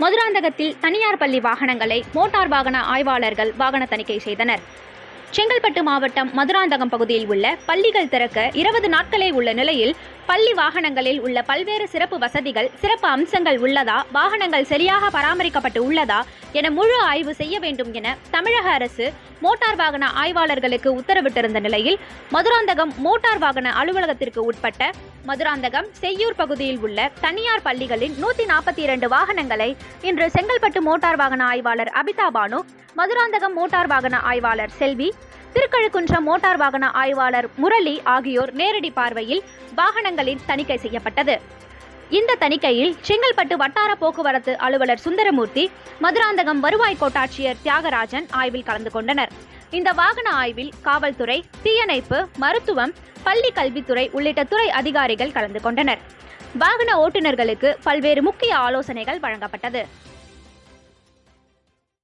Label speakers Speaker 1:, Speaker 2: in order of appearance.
Speaker 1: மதுராந்தகத்தில் தனியார் பள்ளி வாகனங்களை மோட்டார் வாகன ஆய்வாளர்கள் வாகன தணிக்கை செய்தனர். செங்கல்பட்டு மாவட்டம் மதுராந்தகம் பகுதியில் உள்ள பள்ளிகள் திறக்க இருபது நாட்களே உள்ள நிலையில் பள்ளி வாகனங்களில் உள்ள பல்வேறு சிறப்பு வசதிகள் சிறப்பு அம்சங்கள் உள்ளதா வாகனங்கள் சரியாக பராமரிக்கப்பட்டு உள்ளதா என முழு ஆய்வு செய்ய வேண்டும் என தமிழக அரசு மோட்டார் வாகன ஆய்வாளர்களுக்கு உத்தரவிட்டிருந்த நிலையில் மதுராந்தகம் மோட்டார் வாகன அலுவலகத்திற்கு உட்பட்ட மதுராந்தகம் செய்யூர் பகுதியில் உள்ள தனியார் பள்ளிகளின் நூத்தி நாற்பத்தி இரண்டு வாகனங்களை இன்று செங்கல்பட்டு மோட்டார் வாகன ஆய்வாளர் அபிதா பானு மதுராந்தகம் மோட்டார் வாகன ஆய்வாளர் செல்வி திருக்கழுக்குன்றம் மோட்டார் வாகன ஆய்வாளர் முரளி ஆகியோர் நேரடி பார்வையில் வாகனங்களின் தணிக்கை செய்யப்பட்டது. இந்த தணிக்கையில் செங்கல்பட்டு வட்டார போக்குவரத்து அலுவலர் சுந்தரமூர்த்தி மதுராந்தகம் வருவாய் கோட்டாட்சியர் தியாகராஜன் ஆய்வில் கலந்து கொண்டனர். இந்த வாகன ஆய்வில் காவல்துறை தீயணைப்பு மருத்துவம் பள்ளி கல்வித்துறை உள்ளிட்ட துறை அதிகாரிகள் கலந்து கொண்டனர். வாகன ஓட்டுநர்களுக்கு பல்வேறு முக்கிய ஆலோசனைகள் வழங்கப்பட்டது.